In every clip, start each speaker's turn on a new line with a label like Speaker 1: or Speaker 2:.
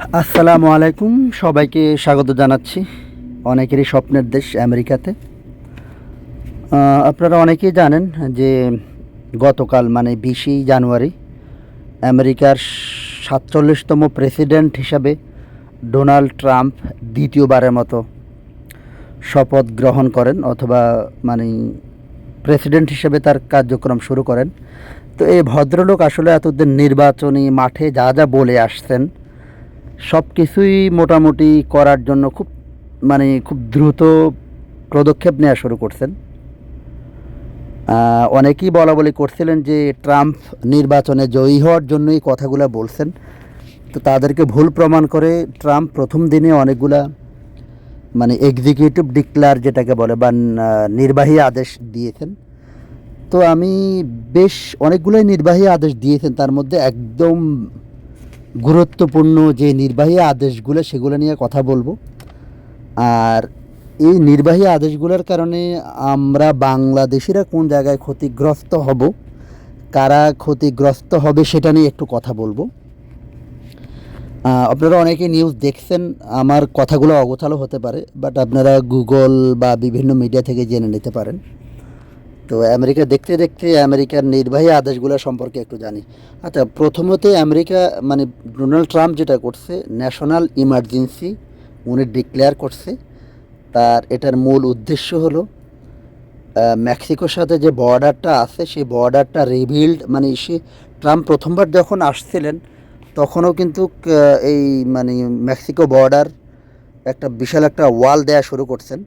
Speaker 1: আসসালামু আলাইকুম। সবাইকে স্বাগত জানাচ্ছি। অনেকেরই স্বপ্নের দেশ আমেরিকাতে। আপনারা অনেকেই জানেন যে গতকাল মানে বিশে জানুয়ারি, আমেরিকার সাতচল্লিশতম প্রেসিডেন্ট হিসাবে ডোনাল্ড ট্রাম্প দ্বিতীয়বারের মতো শপথ গ্রহণ করেন অথবা মানে প্রেসিডেন্ট হিসেবে তার কার্যক্রম শুরু করেন। তো এই ভদ্রলোক আসলে এতদিন নির্বাচনী মাঠে যা যা বলে আসছেন সব কিছুই মোটামুটি করার জন্য খুব মানে খুব দ্রুত পদক্ষেপ নেওয়া শুরু করছেন। অনেকেই বলা বলি করছিলেন যে ট্রাম্প নির্বাচনে জয়ী হওয়ার জন্যই কথাগুলো বলছেন। তো তাদেরকে ভুল প্রমাণ করে ট্রাম্প প্রথম দিনে অনেকগুলা মানে এক্সিকিউটিভ ডিক্লার যেটাকে বলে বা নির্বাহী আদেশ দিয়েছেন। তো আমি বেশ অনেকগুলোই নির্বাহী আদেশ দিয়েছেন, তার মধ্যে একদম গুরুত্বপূর্ণ যে নির্বাহী আদেশগুলো, সেগুলো নিয়ে কথা বলব। আর এই নির্বাহী আদেশগুলোর কারণে আমরা বাংলাদেশিরা কোন জায়গায় ক্ষতিগ্রস্ত হব, কারা ক্ষতিগ্রস্ত হবে সেটা নিয়ে একটু কথা বলব। আপনারা অনেকে নিউজ দেখছেন, আমার কথাগুলো অগোছালো হতে পারে বাট আপনারা গুগল বা বিভিন্ন মিডিয়া থেকে জেনে নিতে পারেন। তো আমেরিকা দেখতে দেখতে আমেরিকার নির্বাহী আদেশগুলো সম্পর্কে একটু জানি। আচ্ছা প্রথমত আমেরিকা মানে ডোনাল্ড ট্রাম্প যেটা করছে, ন্যাশনাল ইমার্জেন্সি উনি ডিক্লেয়ার করছে। তার এটার মূল উদ্দেশ্য হলো মেক্সিকোর সাথে যে বর্ডারটা আছে, সেই বর্ডারটা রিবিল্ড মানে সে ট্রাম্প প্রথমবার যখন আসছিলেন, তখনও কিন্তু এই মানে মেক্সিকো বর্ডার একটা বিশাল একটা ওয়াল দেয়া শুরু করছেন।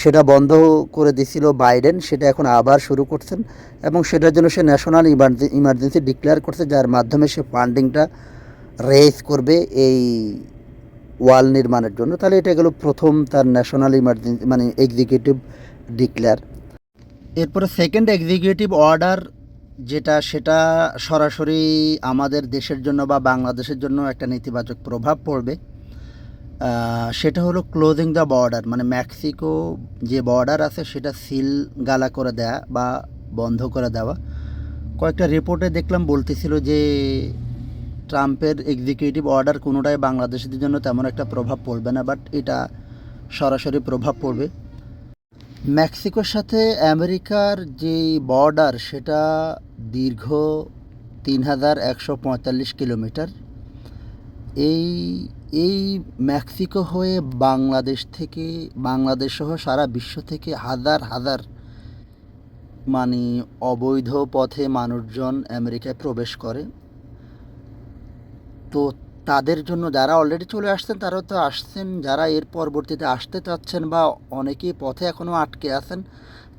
Speaker 1: সেটা বন্ধ করে দিছিল বাইডেন, সেটা এখন আবার শুরু করছেন এবং সেটার জন্য সে ন্যাশনাল ইমার্জেন্সি ডিক্লেয়ার করছে, যার মাধ্যমে সে ফান্ডিংটা রেজ করবে এই ওয়াল নির্মাণের জন্য। তাহলে এটা গেল প্রথম তার ন্যাশনাল ইমার্জেন্সি মানে এক্সিকিউটিভ ডিক্লেয়ার এরপরে সেকেন্ড এক্সিকিউটিভ অর্ডার যেটা, সেটা সরাসরি আমাদের দেশের জন্য বা বাংলাদেশের জন্য একটা নেতিবাচক প্রভাব পড়বে। সেটা হলো ক্লোজিং দ্য বর্ডার মানে মেক্সিকো যে বর্ডার আছে সেটা সিল গালা করে দেয়া বা বন্ধ করে দেওয়া। কয়েকটা রিপোর্টে দেখলাম বলতেছিল যে ট্রাম্পের এক্সিকিউটিভ অর্ডার কোনোটাই বাংলাদেশিদের জন্য তেমন একটা প্রভাব পড়বে না বাট এটা সরাসরি প্রভাব পড়বে। মেক্সিকোর সাথে আমেরিকার যে বর্ডার সেটা দীর্ঘ তিন হাজার একশো পঁয়তাল্লিশ কিলোমিটার। এই এই মেক্সিকো হয়ে বাংলাদেশ থেকে, বাংলাদেশ সহ সারা বিশ্ব থেকে হাজার হাজার মানে অবৈধ পথে মানুষজন আমেরিকায় প্রবেশ করে। তো তাদের জন্য যারা অলরেডি চলে আসছেন তারাও তো আসছেন, যারা এর পরবর্তীতে আসতে চাচ্ছেন বা অনেকেই পথে এখনও আটকে আছেন,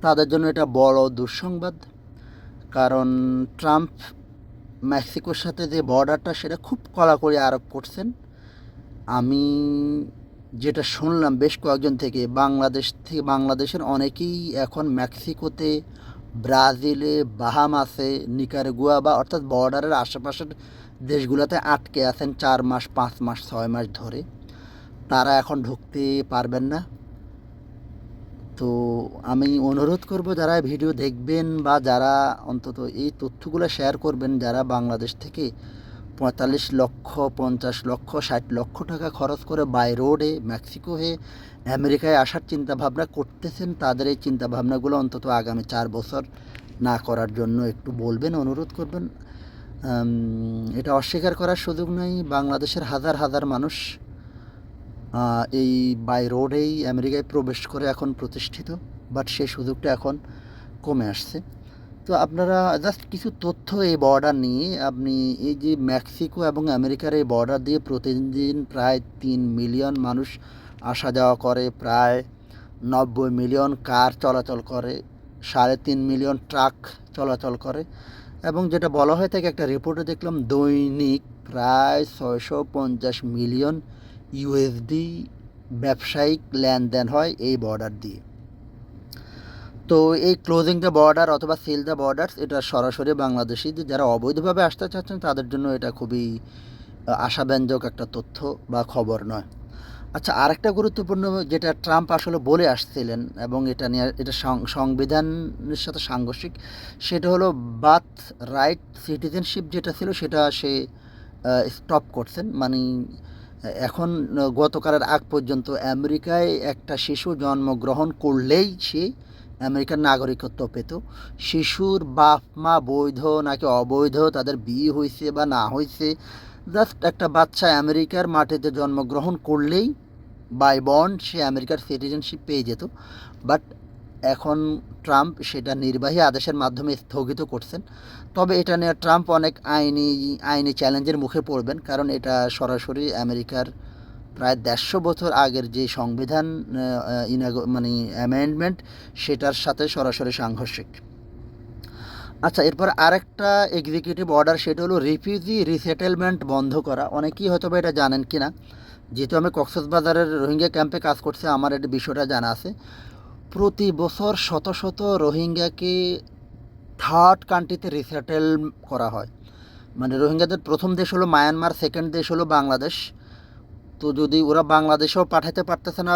Speaker 1: তাদের জন্য এটা বড় দুঃসংবাদ। কারণ ট্রাম্প মেক্সিকোর সাথে যে বর্ডারটা সেটা খুব কড়াকড়ি আরোপ করছেন। আমি যেটা শুনলাম বেশ কয়েকজন থেকে, বাংলাদেশ থেকে, বাংলাদেশের অনেকেই এখন মেক্সিকোতে, ব্রাজিলে, বাহামাসে, নিকারগুয়া বা অর্থাৎ বর্ডারের আশেপাশের দেশগুলোতে আটকে আছেন চার মাস, পাঁচ মাস, ছয় মাস ধরে। তারা এখন ঢুকতে পারবেন না। তো আমি অনুরোধ করব যারা ভিডিও দেখবেন বা যারা অন্তত এই তথ্যগুলো শেয়ার করবেন, যারা বাংলাদেশ থেকে পঁয়তাল্লিশ লক্ষ, পঞ্চাশ লক্ষ, ষাট লক্ষ টাকা খরচ করে বাই রোডে মেক্সিকো হয়ে আমেরিকায় আসার চিন্তাভাবনা করতেছেন। তাদের এই চিন্তাভাবনাগুলো অন্তত আগামী চার বছর না করার জন্য একটু বলবেন, অনুরোধ করবেন। এটা অস্বীকার করার সুযোগ নেই। বাংলাদেশের হাজার হাজার মানুষ এই বাই রোডেই আমেরিকায় প্রবেশ করে এখন প্রতিষ্ঠিত, বাট সেই সুযোগটা এখন কমে আসছে। তো আপনারা জাস্ট কিছু তথ্য এই বর্ডার নিয়ে। আপনি এই যে মেক্সিকো এবং আমেরিকার এই বর্ডার দিয়ে প্রতিদিন প্রায় তিন মিলিয়ন মানুষ আসা যাওয়া করে, প্রায় নব্বই মিলিয়ন কার চলাচল করে, সাড়ে তিন মিলিয়ন ট্রাক চলাচল করে এবং যেটা বলা হয়ে থাকে একটা রিপোর্টে দেখলাম, দৈনিক প্রায় ছয়শো পঞ্চাশ মিলিয়ন ইউএসডি ব্যবসায়িক লেনদেন হয় এই বর্ডার দিয়ে। তো এই ক্লোজিং দ্য বর্ডার অথবা সিল দ্য বর্ডার্স এটা সরাসরি বাংলাদেশি যারা অবৈধভাবে আসতে চাচ্ছেন, তাদের জন্য এটা খুবই আশাব্যঞ্জক একটা তথ্য বা খবর নয়। আচ্ছা আরেকটা গুরুত্বপূর্ণ যেটা ট্রাম্প আসলে বলে আসছিলেন এবং এটা নিয়ে, এটা সংবিধানের সাথে সাংঘর্ষিক, সেটা হলো বাথ রাইট সিটিজেনশিপ যেটা ছিল, সেটা সে স্টপ করছেন। মানে এখন গতকালের আগ পর্যন্ত আমেরিকায় একটা শিশু জন্মগ্রহণ করলেই সে আমেরিকার নাগরিকত্ব পেত। শিশুর বাপ, মা বৈধ নাকি অবৈধ, তাদের বিয়ে হয়েছে বা না হয়েছে জাস্ট একটা বাচ্চা আমেরিকার মাটিতে জন্মগ্রহণ করলেই বাই বন্ড সে আমেরিকার সিটিজেনশিপ পেয়ে যেত। বাট এখন ট্রাম্প সেটা নির্বাহী আদেশের মাধ্যমে স্থগিত করছেন। তবে এটা নিয়ে ট্রাম্প অনেক আইনি আইনি চ্যালেঞ্জের মুখে পড়বেন, কারণ এটা সরাসরি আমেরিকার প্রায় দেড়শো বছর আগের যে সংবিধান মানে অ্যামেন্ডমেন্ট সেটার সাথে সরাসরি সাংঘর্ষিক। আচ্ছা এরপর আরেকটা এক্সিকিউটিভ অর্ডার সেটা হলো রিফিউজি রিসেটেলমেন্ট বন্ধ করা। অনেকেই হয়তো এটা জানেন কি না যেহেতু আমি কক্সবাজারের রোহিঙ্গা ক্যাম্পে কাজ করছি, আমার এটা বিষয়টা জানা আছে। প্রতি বছর শত শত রোহিঙ্গাকে থার্ড কান্ট্রিতে রিসেটেল করা হয়। মানে রোহিঙ্গাদের প্রথম দেশ হলো মায়ানমার সেকেন্ড দেশ হলো বাংলাদেশ তো যদি ওরা বাংলাদেশেও পাঠাতে পারতেছে না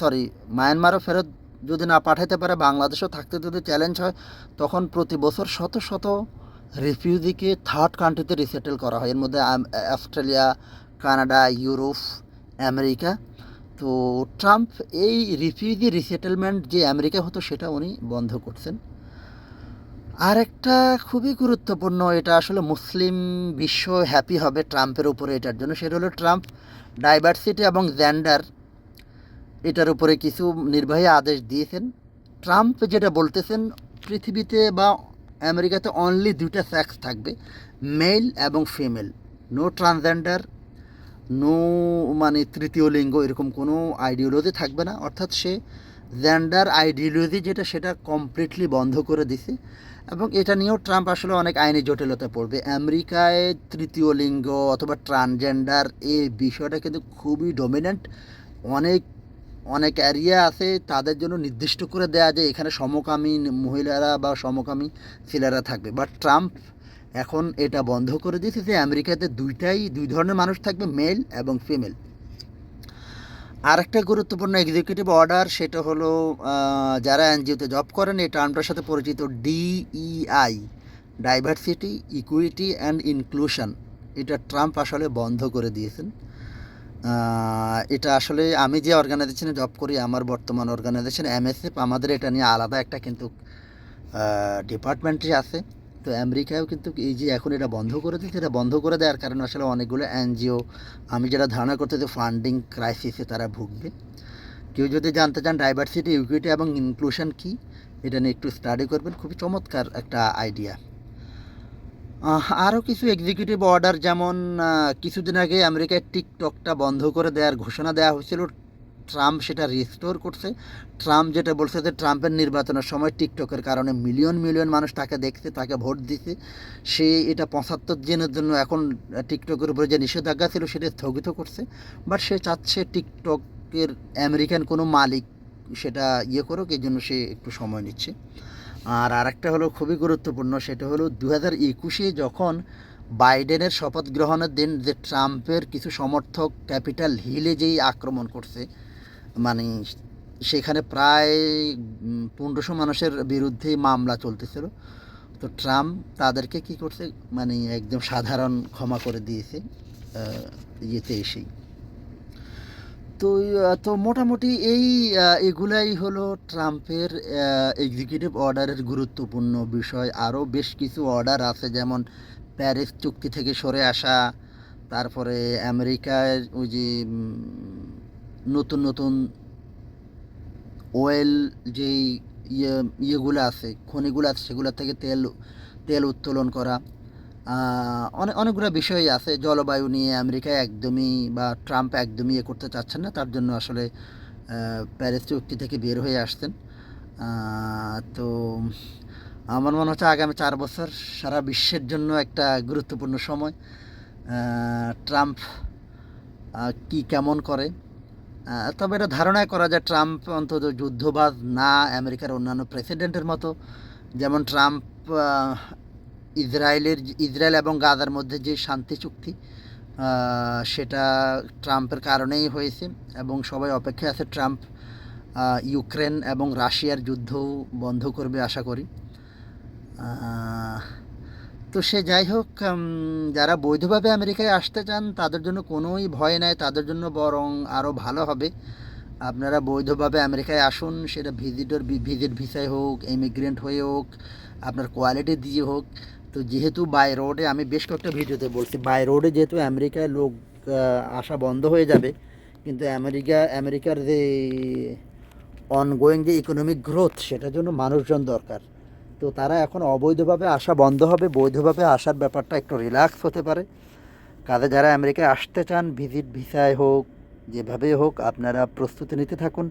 Speaker 1: সরি মায়ানমারও ফেরত যদি না পাঠাতে পারে, বাংলাদেশেও থাকতে যদি চ্যালেঞ্জ হয়, তখন প্রতি বছর শত শত রিফিউজিকে থার্ড কান্ট্রিতে রিসেটেল করা হয়। এর মধ্যে অস্ট্রেলিয়া কানাডা ইউরোপ আমেরিকা তো ট্রাম্প এই রিফিউজি রিসেটেলমেন্ট যে আমেরিকা হতো, সেটা উনি বন্ধ করছেন। আর একটা খুবই গুরুত্বপূর্ণ, এটা আসলে মুসলিম বিশ্ব হ্যাপি হবে ট্রাম্পের উপরে এটার জন্য, সেটা হলো ট্রাম্প ডাইভার্সিটি এবং জেন্ডার এটার উপরে কিছু নির্বাহী আদেশ দিয়েছেন। ট্রাম্প যেটা বলতেছেন, পৃথিবীতে বা আমেরিকাতে অনলি দুইটা সেক্স থাকবে মেল এবং ফিমেল নো ট্রান্সজেন্ডার নো মানে তৃতীয় লিঙ্গ, এরকম কোনো আইডিওলজি থাকবে না। অর্থাৎ সে জেন্ডার আইডিওলজি যেটা, সেটা কমপ্লিটলি বন্ধ করে দিছে। এবং এটা নিয়েও ট্রাম্প আসলে অনেক আইনি জটিলতা পড়বে। আমেরিকায় তৃতীয় লিঙ্গ অথবা ট্রান্সজেন্ডার এই বিষয়টা কিন্তু খুবই ডমিনেন্ট অনেক অনেক এরিয়া আছে তাদের জন্য নির্দিষ্ট করে দেয়া যে এখানে সমকামী মহিলারা বা সমকামী ছেলেরা থাকবে। বাট ট্রাম্প এখন এটা বন্ধ করে দিয়েছে যে আমেরিকাতে দুইটাই, দুই ধরনের মানুষ থাকবে মেল এবং ফিমেল আরেকটা গুরুত্বপূর্ণ এক্সিকিউটিভ অর্ডার সেটা হলো যারা এনজিওতে জব করেন, এই টার্মটার সাথে পরিচিত DEI diversity equity and inclusion এটা ট্রাম্প আসলে বন্ধ করে দিয়েছেন। এটা আসলে আমি যে অর্গানাইজেশনে জব করি, আমার বর্তমান অর্গানাইজেশন এমএসএফ আমাদের এটা নিয়ে আলাদা একটা কিন্তু ডিপার্টমেন্টই আছে। তো আমেরিকায়ও কিন্তু এই যে এখন এটা বন্ধ করে দিচ্ছে এটা বন্ধ করে দেওয়ার কারণে আসলে অনেকগুলো এনজিও, আমি যেটা ধারণা করতে যে ফান্ডিং ক্রাইসিসে তারা ভুগবে। কেউ যদি জানতে চান ডাইভার্সিটি ইকুইটি এবং ইনক্লুশন কী, এটা নিয়ে একটু স্টাডি করবেন, খুবই চমৎকার একটা আইডিয়া আরও কিছু এক্সিকিউটিভ অর্ডার যেমন কিছুদিন আগে আমেরিকায় টিকটকটা বন্ধ করে দেওয়ার ঘোষণা দেওয়া হয়েছিল। ট্রাম্প সেটা রিস্টোর করছে। ট্রাম্প যেটা বলছে যে ট্রাম্পের নির্বাচনের সময় টিকটকের কারণে মিলিয়ন মিলিয়ন মানুষ তাকে দেখছে, তাকে ভোট দিছে সে এটা পঁচাত্তর দিনের জন্য এখন টিকটকের উপরে যে নিষেধাজ্ঞা ছিল সেটা স্থগিত করছে। বাট সে চাচ্ছে টিকটকের আমেরিকান কোনো মালিক সেটা ইয়ে করুক, এই জন্য সে একটু সময় নিচ্ছে। আর আরেকটা হলো খুবই গুরুত্বপূর্ণ, সেটা হলো দু হাজার একুশে যখন বাইডেনের শপথ গ্রহণের দিন যে ট্রাম্পের কিছু সমর্থক ক্যাপিটাল হিলে যেই আক্রমণ করছে মানে সেখানে প্রায় পনেরোশো মানুষের বিরুদ্ধে মামলা চলতেছিল। তো ট্রাম্প তাদেরকে কি করছে? মানে একদম সাধারণ ক্ষমা করে দিয়েছে ইয়েতে এসেই। তো তো মোটামুটি এই এগুলাই হলো ট্রাম্পের এক্সিকিউটিভ অর্ডারের গুরুত্বপূর্ণ বিষয়। আরও বেশ কিছু অর্ডার আছে, যেমন প্যারিস চুক্তি থেকে সরে আসা, তারপরে আমেরিকার ওই যে নতুন নতুন ওয়েল যেই ইয়ে ইয়েগুলো আছে খনিগুলো আছে সেগুলো থেকে তেল তেল উত্তোলন করা অনেক অনেকগুলো বিষয় আছে। জলবায়ু নিয়ে আমেরিকা একদমই বা ট্রাম্প একদমই ইয়ে করতে চাচ্ছেন না তার জন্য আসলে প্যারিস চুক্তি থেকে বের হয়ে আসছেন। আহ, তো আমার মনে হচ্ছে আগামী চার বছর সারা বিশ্বের জন্য একটা গুরুত্বপূর্ণ সময়। ট্রাম্প কি কেমন করে তবে এটা ধারণাই করা যায় ট্রাম্প অন্তত যুদ্ধবাজ না আমেরিকার অন্যান্য প্রেসিডেন্টের মতো। যেমন ট্রাম্প ইসরায়েলের, ইসরায়েল এবং গাজার মধ্যে যে শান্তি চুক্তি সেটা ট্রাম্পের কারণেই হয়েছে এবং সবাই অপেক্ষায় আছে ট্রাম্প ইউক্রেন এবং রাশিয়ার যুদ্ধ বন্ধ করবে আশা করি। তো সে যাই হোক যারা বৈধভাবে আমেরিকায় আসতে চান, তাদের জন্য কোনোই ভয় নাই, তাদের জন্য বরং আরও ভালো হবে। আপনারা বৈধভাবে আমেরিকায় আসুন, সেটা ভিজিটর ভিজিট ভিসায় হোক ইমিগ্রেন্ট হয়ে হোক, আপনার কোয়ালিটি দিয়ে হোক। তো যেহেতু বাই রোডে আমি বেশ কয়েকটা ভিডিওতে বলছি বাই রোডে যেহেতু আমেরিকায় লোক আসা বন্ধ হয়ে যাবে, কিন্তু আমেরিকা, আমেরিকার যে অনগোয়িং যে ইকোনমিক গ্রোথ সেটার জন্য মানুষজন দরকার। তো তারা এখন অবৈধভাবে আসা বন্ধ হবে। বৈধভাবে আসার ব্যাপারটা একটু রিল্যাক্স হতে পারে। কাজে যারা আমেরিকায় আসতে চান ভিজিট ভিসায় হোক যেভাবে হোক, আপনারা প্রস্তুতি নিতে থাকুন।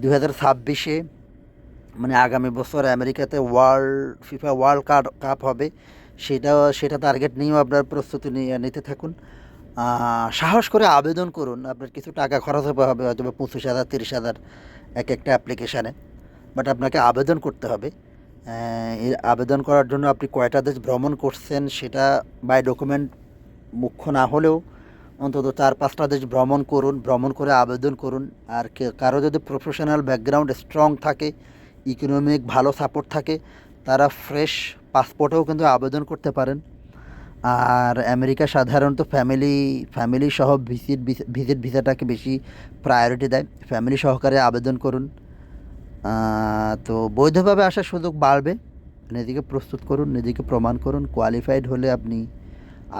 Speaker 1: দু হাজার ছাব্বিশে মানে আগামী বছর আমেরিকাতে world, FIFA world cup cup হবে। সেটা সেটা টার্গেট নিয়েও আপনার প্রস্তুতি নিয়ে, নিতে থাকুন। সাহস করে আবেদন করুন। আপনার কিছু টাকা খরচ হবে হয়তো পঁচিশ হাজার, তিরিশ হাজার এক একটা অ্যাপ্লিকেশানে বাট আপনাকে আবেদন করতে হবে। আবেদন করার জন্য আপনি কয়টা দেশ ভ্রমণ করছেন সেটা বাই ডকুমেন্ট মুখ্য না হলেও অন্তত চার পাঁচটা দেশ ভ্রমণ করুন, ভ্রমণ করে আবেদন করুন। আর কারও যদি প্রফেশনাল ব্যাকগ্রাউন্ড স্ট্রং থাকে ইকোনমিক ভালো সাপোর্ট থাকে, তারা ফ্রেশ পাসপোর্টেও কিন্তু আবেদন করতে পারেন। আর আমেরিকা সাধারণত ফ্যামিলি ফ্যামিলি সহ ভিজিট ভিজিট ভিসাটাকে বেশি প্রায়োরিটি দেয়। ফ্যামিলি সহকারে আবেদন করুন। তো বৈধভাবে আসার সুযোগ বাড়বে। নিজেকে প্রস্তুত করুন, নিজেকে প্রমাণ করুন কোয়ালিফাইড হলে আপনি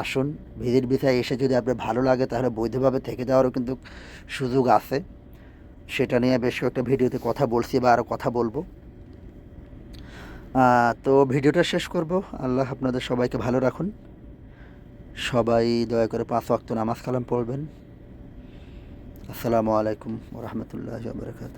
Speaker 1: আসুন। ভিজিট ভিসায় এসে যদি আপনার ভালো লাগে, তাহলে বৈধভাবে থেকে যাওয়ারও কিন্তু সুযোগ আছে। সেটা নিয়ে বেশ কয়েকটা ভিডিওতে কথা বলছি বা আরও কথা বলব। তো ভিডিওটা শেষ করব। আল্লাহ আপনাদের সবাইকে ভালো রাখুন। সবাই দয়া করে পাঁচ ওয়াক্ত নামাজ কালাম পড়বেন। আসসালামু আলাইকুম রহমতুল্লাহ বারকাত